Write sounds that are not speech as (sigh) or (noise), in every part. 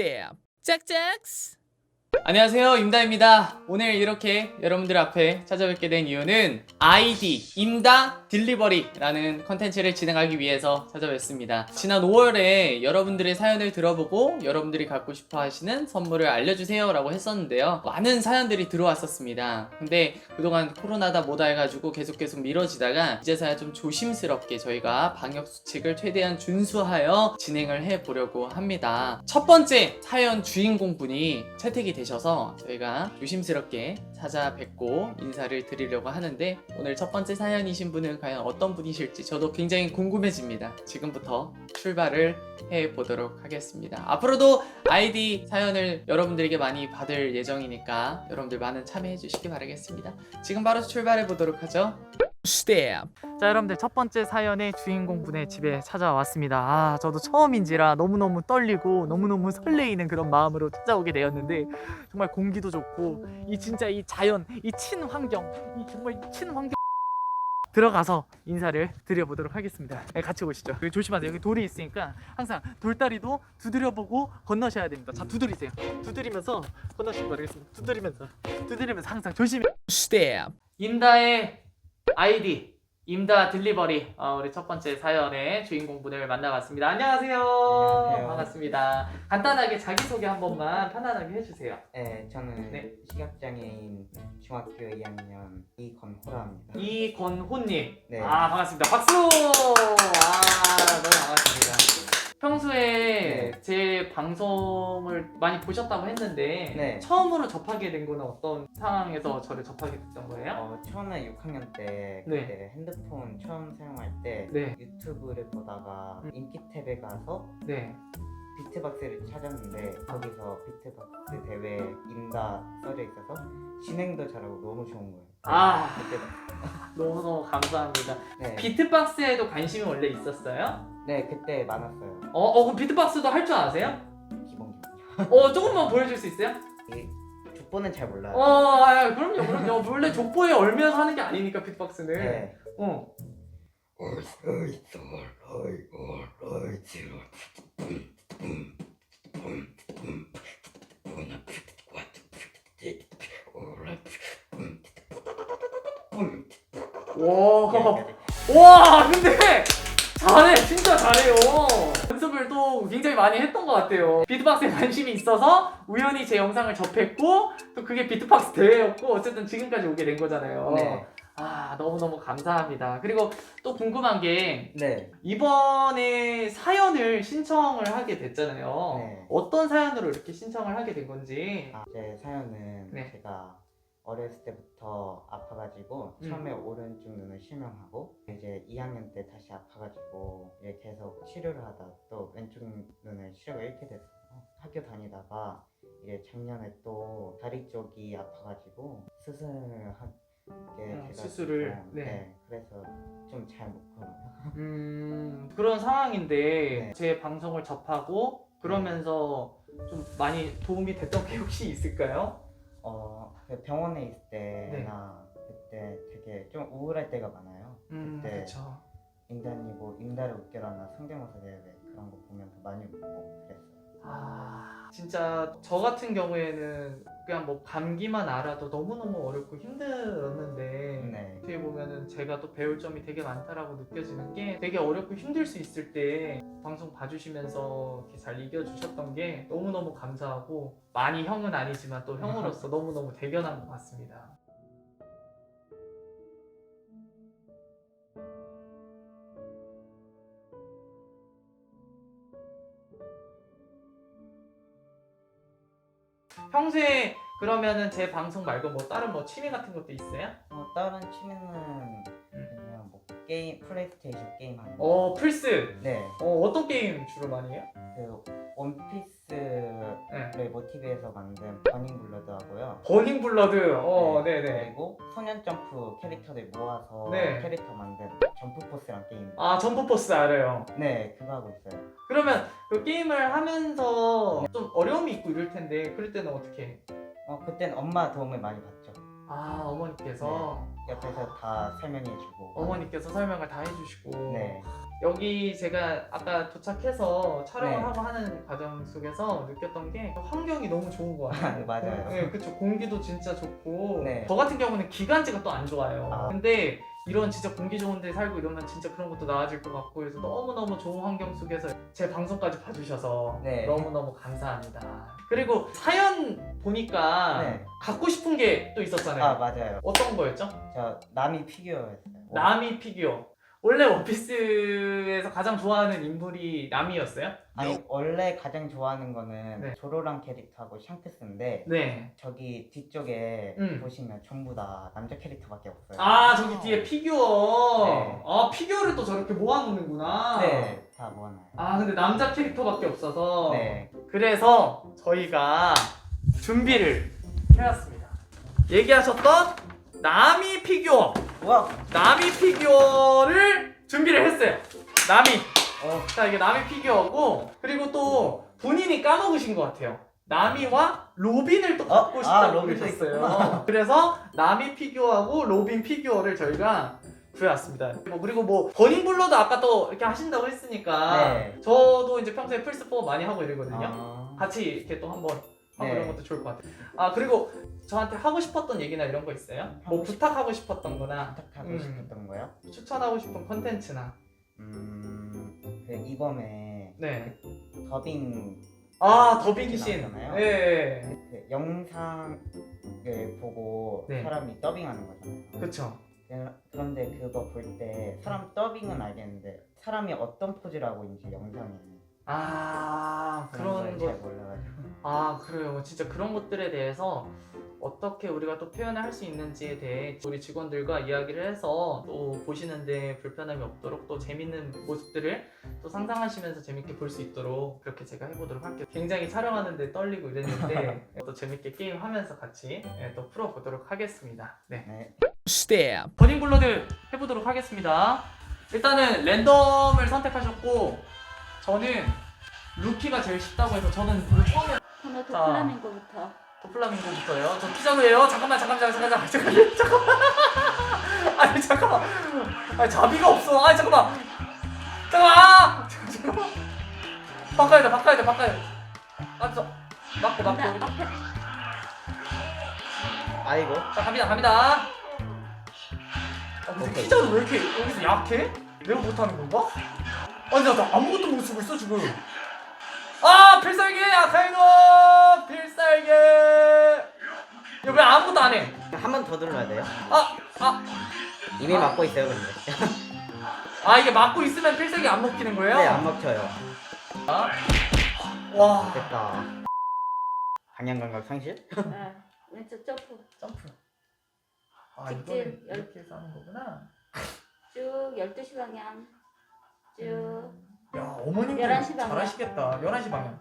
스텝 짝짝 안녕하세요 임다입니다. 오늘 이렇게 여러분들 앞에 찾아뵙게 된 이유는 아이디 임다 딜리버리라는 컨텐츠를 진행하기 위해서 찾아뵙습니다. 지난 5월에 여러분들의 사연을 들어보고 여러분들이 갖고 싶어 하시는 선물을 알려주세요 라고 했었는데요. 많은 사연들이 들어왔었습니다. 근데 그동안 코로나다 뭐다 해가지고 계속 계속 미뤄지다가 이제서야 좀 조심스럽게 저희가 방역수칙을 최대한 준수하여 진행을 해보려고 합니다. 첫 번째 사연 주인공분이 채택이 되셔서 저희가 조심스럽게 찾아뵙고 인사를 드리려고 하는데 오늘 첫 번째 사연이신 분은 과연 어떤 분이실지 저도 굉장히 궁금해집니다. 지금부터 출발을 해 보도록 하겠습니다. 앞으로도 아이디 사연을 여러분들에게 많이 받을 예정이니까 여러분들 많은 참여해 주시기 바라겠습니다. 지금 바로 출발해 보도록 하죠. 스텝 자 여러분들 첫 번째 사연의 주인공 분의 집에 찾아왔습니다 아 저도 처음인지라 너무 너무 떨리고 너무 너무 (laughs) 설레이는 그런 마음으로 찾아오게 되었는데 정말 공기도 좋고 이 진짜 이 자연 이 친환경 이 정말 이 친환경 들어가서 인사를 드려보도록 하겠습니다. 네, 같이 오시죠. 여기 조심하세요. 여기 돌이 있으니까 항상 돌다리도 두드려보고 건너셔야 됩니다. 자 두드리세요. 두드리면서 건너시기 바라겠습니다. 두드리면서. 두드리면서 항상 조심히 스텝 임다의 아이디 임다 딜리버리 어, 우리 첫 번째 사연의 주인공 분을 만나봤습니다. 안녕하세요. 안녕하세요. 반갑습니다. 간단하게 자기 소개 한 번만 편안하게 해주세요. 네, 저는 네. 시각장애인 중학교 2학년 이건호라입니다. 이권호님. 네. 아 반갑습니다. 박수. 아 너무 반갑습니다. 평소에 네. 제 방송을 많이 보셨다고 했는데 네. 처음으로 접하게 된 거는 어떤 상황에서 저를 접하게 됐던 거예요? 어, 처음에 6학년 때 네. 그때 핸드폰 처음 사용할 때 네. 유튜브를 보다가 음. 인기 탭에 가서 네. 비트박스를 찾았는데 거기서 비트박스 대회 임다 써져 있어서 진행도 잘하고 너무 좋은 거예요. 아. 너무너무 감사합니다. 네, 비트박스에도 관심이 원래 있었어요? 네 그때 많았어요. 어, 어 그럼 비트박스도 할 줄 아세요? 기본 기본. 어, 조금만 보여줄 수 있어요? 이 족보는 잘 몰라요. 어, 아, 그럼요, 그럼요. 원래 족보에 얼면서 하는 게 아니니까 비트박스는. 네. 어. 와. 와, 근데 잘해, 진짜 잘해요. 연습을 또 굉장히 많이 했던 것 같아요. 비트박스에 관심이 있어서 우연히 제 영상을 접했고 또 그게 비트박스 대회였고 어쨌든 지금까지 오게 된 거잖아요. 네. 아 너무너무 감사합니다. 그리고 또 궁금한 게 네. 이번에 사연을 신청을 하게 됐잖아요. 네. 어떤 사연으로 이렇게 신청을 하게 된 건지. 아, 제 사연은 네. 제가 어렸을 때부터 아파가지고 음. 처음에 오른쪽 눈을 실명하고 이제 2학년 때 다시 아파가지고 이제 계속 치료를 하다 또 왼쪽 눈을 시력을 잃게 됐어요. 학교 다니다가 이제 작년에 또 다리 쪽이 아파가지고 수술을 하게 어, 돼가지고 수술을, 네. 네. 그래서 좀 잘 못 걸어요. 음 그런 상황인데 네. 제 방송을 접하고 그러면서 좀 많이 도움이 됐던 게 혹시 있을까요? 어, 그 병원에 있을 네. 때나 그때 되게 좀 우울할 때가 많아요. 음 그때 그렇죠. 인간이고 임다를 웃겨라나 성대모사 대회 그런 거 보면서 많이 웃고 그랬어요. 아 진짜 저 같은 경우에는 그냥 뭐 감기만 알아도 너무너무 어렵고 힘들었는데 네. 어떻게 보면은 제가 또 배울 점이 되게 많다라고 느껴지는 게 되게 어렵고 힘들 수 있을 때 방송 봐주시면서 이렇게 잘 이겨주셨던 게 너무너무 감사하고 많이 형은 아니지만 또 형으로서 (laughs) 너무너무 대견한 것 같습니다. 평소에 그러면은 제 방송 말고 뭐 다른 뭐 취미 같은 것도 있어요? 어, 다른 취미는 그냥 뭐 게임 플레이스테이션 게임 하는 거. 어 플스 네. 어 어떤 게임 주로 많이 해요? 그 원피스를 네. 모티브해서 만든 버닝 블러드 하고요. 버닝 블러드 어 네. 네네 그리고 소년 점프 캐릭터들 모아서 네. 캐릭터 만든 점프 포스란 게임. 아 점프 포스 알아요 네, 그거 하고 있어요. 그러면 그 게임을 하면서 좀 어려움이 있고 이럴 텐데 그럴 때는 어떻게 해? 어, 그땐 엄마 도움을 많이 받죠. 아 어머니께서 옆에서 다 설명해 주고. 어머니께서 설명을 다 해주시고 네. 여기 제가 아까 도착해서 촬영을 네. 하고 하는 과정 속에서 느꼈던 게 환경이 너무 좋은 것 같아요. (laughs) 맞아요. 네, 그쵸. 공기도 진짜 좋고. 네. 저 같은 경우는 기관지가 또 안 좋아요. 아. 근데 이런 진짜 공기 좋은 데 살고 이러면 진짜 그런 것도 나아질 것 같고 그래서 너무너무 좋은 환경 속에서 제 방송까지 봐주셔서 네. 너무너무 감사합니다. 그리고 사연 보니까 네. 갖고 싶은 게 또 있었잖아요. 아 맞아요. 어떤 거였죠? 저 남이 피규어였어요. 나미 피규어. 원래 원피스에서 가장 좋아하는 인물이 나미였어요? 아니 원래 가장 좋아하는 거는 네. 조로랑 캐릭터하고 샹크스인데 네. 저기 뒤쪽에 음. 보시면 전부 다 남자 캐릭터밖에 없어요. 아 저기 뒤에 피규어. 네. 아 피규어를 또 저렇게 모아놓는구나. 네, 다 모아놔요. 아 근데 남자 캐릭터밖에 없어서. 네, 그래서 저희가 준비를 해왔습니다. 얘기하셨던 나미 피규어. 와, 나미 피규어를 준비를 했어요. 나미. 어, 자 이게 나미 피규어고 그리고 또 본인이 까먹으신 것 같아요. 나미와 로빈을 또 어? 갖고 아, 싶다고 로빈도 그러셨어요. 있구나. 그래서 나미 피규어하고 로빈 피규어를 저희가 구해왔습니다. 뭐 그리고 뭐 버닝블러도 아까 또 이렇게 하신다고 했으니까 네. 저도 이제 평소에 플스4 많이 하고 이러거든요. 아, 같이 이렇게 또 한번 하고 네. 이런 것도 좋을 것 같아요. 아 그리고 저한테 하고 싶었던 얘기나 이런 거 있어요? 뭐 하고 싶- 부탁하고 싶었던 거나 부탁하고 음. 싶었던 거요? 추천하고 싶은 컨텐츠나 음, 그 이번에 네. 더빙 아 더빙 신. 나왔잖아요. 네. 그 영상을 보고 네. 사람이 더빙하는 거잖아요. 그렇죠. 그- 그런데 그거 볼 때 사람 더빙은 알겠는데 사람이 어떤 포즈를 하고 있는지 영상에 아 그런 그런 걸잘 것. 몰라가지고 아 그래요. 진짜 그런 것들에 대해서 어떻게 우리가 또 표현을 할 수 있는지에 대해 우리 직원들과 이야기를 해서 또 보시는데 불편함이 없도록 또 재밌는 모습들을 또 상상하시면서 재밌게 볼 수 있도록 그렇게 제가 해보도록 할게요. 굉장히 촬영하는데 떨리고 이랬는데 (laughs) 또 재밌게 게임하면서 같이 예, 또 풀어보도록 하겠습니다. 네. 네. 버닝블러드 해보도록 하겠습니다. 일단은 랜덤을 선택하셨고 저는 루키가 제일 쉽다고 해서 저는 이거 처음에 하나 자. 더 플라밍고부터 도플라밍고부터요. 저 피자노예요. 잠깐만 잠깐만 잠깐만 잠깐만 잠깐만. (laughs) 아니 잠깐만. 아니 자비가 없어. 아니 잠깐만. 잠깐만. 잠깐만. 바꿔야 돼 바꿔야 돼 바꿔야 돼. 아저 맞고 맞고. 앞에 아이고 자 갑니다 갑니다. 아, 근데 오케이. 피자는 왜 이렇게 여기서 약해? 내가 못하는 건가? 아니 나, 나 아무것도 못 쓰고 있어 지금. 아 필살기 아카이노 필살기. 야 왜 아무것도 안 해? 한 번 더 눌러야 돼요? 아 아. 이미 아. 맞고 있어요 근데 아 이게 막고 있으면 필살기 안 먹히는 거예요? 네 안 먹혀요 아. 와 됐다 방향 감각 상실? 아, 왼쪽 점프 점프. 아 직진, 이거는 열- 이렇게 해서 하는 거구나. 쭉 12시 방향 쭉 야 어머님도 11시 방향. 잘하시겠다. 11시 방향.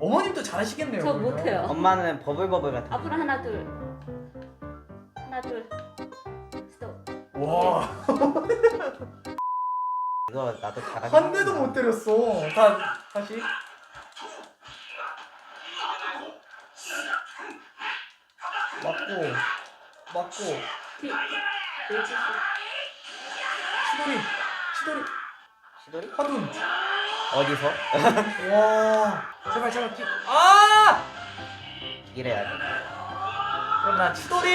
어머님도 잘하시겠네요. 저 그러면. 못해요. 엄마는 버블버블 같은 앞으로 하나 둘 하나 둘 스톱 와, (laughs) 이거 나도 잘하긴 한 대도. 못 때렸어. 다 다시. 맞고, 맞고. 뒤 돌치기 시돌이, 시돌이, 화둔. 어디서? (laughs) 와, 제발 제발 피. 아! 이래야지 그럼 난 치돌이!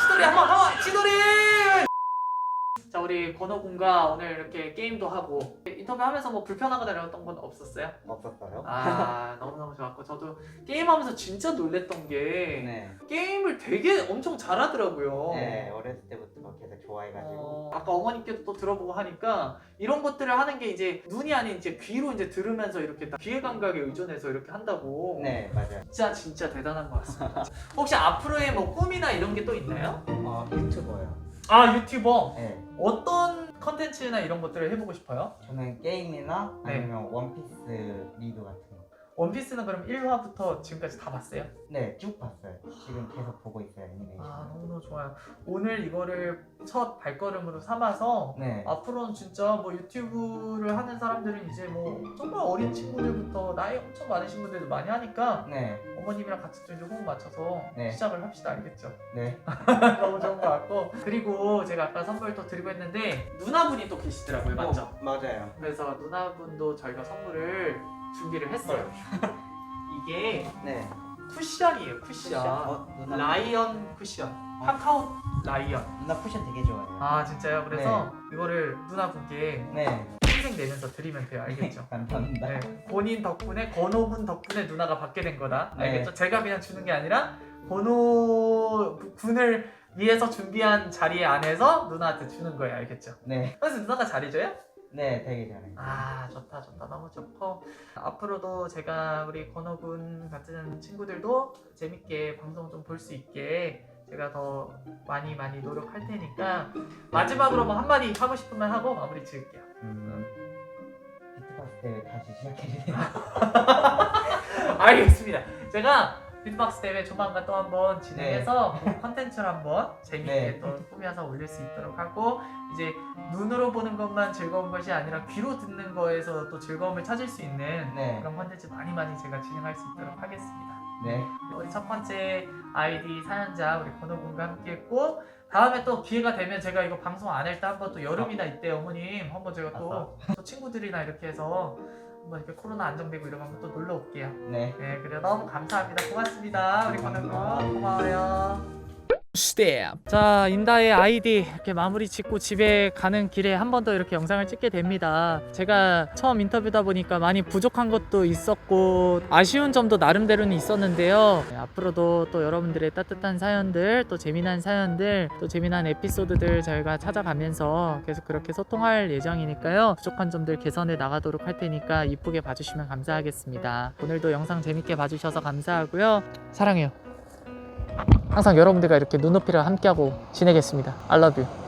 치돌이 한번 한번 치돌이! (laughs) 자 우리 권호군과 오늘 이렇게 게임도 하고 인터뷰하면서 뭐 불편하거나 이랬던 건 없었어요? 없었어요? 아 너무너무 좋았고 저도 게임하면서 진짜 놀랬던 게 네. 게임을 되게 엄청 잘하더라고요 네 어렸을 때부터 계속 좋아해가지고 어, 아까 어머니께도 또 들어보고 하니까 이런 것들을 하는 게 이제 눈이 아닌 이제 귀로 이제 들으면서 이렇게 다 귀의 감각에 의존해서 이렇게 한다고 네 맞아요 진짜 진짜 대단한 것 같습니다. 혹시 앞으로의 뭐 꿈이나 이런 게 또 있나요? 어 유튜버요 아 유튜버 네 어떤 컨텐츠나 이런 것들을 해보고 싶어요? 저는 게임이나 네. 아니면 원피스 리뷰 같은 거 원피스는 그럼 1화부터 지금까지 다 봤어요? 네, 쭉 봤어요. 지금 계속 보고 있어요, 애니메이션. 아 너무너무 좋아요. 오늘 이거를 첫 발걸음으로 삼아서 네. 앞으로는 진짜 뭐 유튜브를 하는 사람들은 이제 뭐 정말 어린 친구들부터 나이 엄청 많으신 분들도 많이 하니까 네. 어머님이랑 같이 좀 이제 호흡 맞춰서 네. 시작을 합시다 알겠죠? 네. (laughs) 너무 좋은 것 같고 그리고 제가 아까 선물 또 드리고 했는데 누나분이 또 계시더라고요 맞죠? 어, 맞아요. 그래서 누나분도 저희가 선물을 준비를 했어요 (laughs) 이게 네. 쿠션이에요 쿠션 어, 누나. 라이언 쿠션 카카오 라이언 누나 쿠션 되게 좋아해요. 아 진짜요? 그래서 이거를 누나 분께 네. 평생 내면서 드리면 돼요 알겠죠? (laughs) 감사합니다. 네, 본인 덕분에 건호군 덕분에 누나가 받게 된 거다 네. 알겠죠? 제가 그냥 주는 게 아니라 건호 군을 위해서 준비한 자리에 안에서 누나한테 주는 거예요 알겠죠? 네. 그래서 누나가 잘해줘요? 네, 되게 잘해요. 아 좋다 좋다 너무 좋고 앞으로도 제가 우리 건호군 같은 친구들도 재밌게 방송 좀 볼 수 있게 제가 더 많이 많이 노력할 테니까 마지막으로 뭐 한마디 하고 싶은 말 하고 마무리 지을게요 음. 비트박스 대회 다시 시작해주세요. (laughs) 알겠습니다. 제가 비트박스 대회 조만간 또 한번 진행해서 뭐 컨텐츠를 한번 (laughs) 재밌게 네. 또 꾸며서 올릴 수 있도록 하고 이제 눈으로 보는 것만 즐거운 것이 아니라 귀로 듣는 거에서 또 즐거움을 찾을 수 있는 네. 그런 컨텐츠 많이 많이 제가 진행할 수 있도록 하겠습니다. 네. 우리 첫 번째 아이디 사연자 우리 권호군과 함께했고 다음에 또 기회가 되면 제가 이거 방송 안 할 때 한번 또 여름이나 이때 어머님 한번 제가 또, 또 친구들이나 이렇게 해서 한번 이렇게 코로나 안정되고 이러면 또 놀러 올게요. 네. 네, 그래 너무 감사합니다. 고맙습니다. 우리 권은구 고마워요. Step, 자, 임다의 아이디 이렇게 마무리 짓고 집에 가는 길에 한 번 더 이렇게 영상을 찍게 됩니다. 제가 처음 인터뷰다 보니까 많이 부족한 것도 있었고 아쉬운 점도 나름대로는 있었는데요. 네, 앞으로도 또 여러분들의 따뜻한 사연들, 또 재미난 사연들, 또 재미난 에피소드들 저희가 찾아가면서 계속 그렇게 소통할 예정이니까요. 부족한 점들 개선해 나가도록 할 테니까 이쁘게 봐주시면 감사하겠습니다. 오늘도 영상 재밌게 봐주셔서 감사하고요. 사랑해요. 항상 여러분들과 이렇게 눈높이를 함께하고 지내겠습니다. I love you.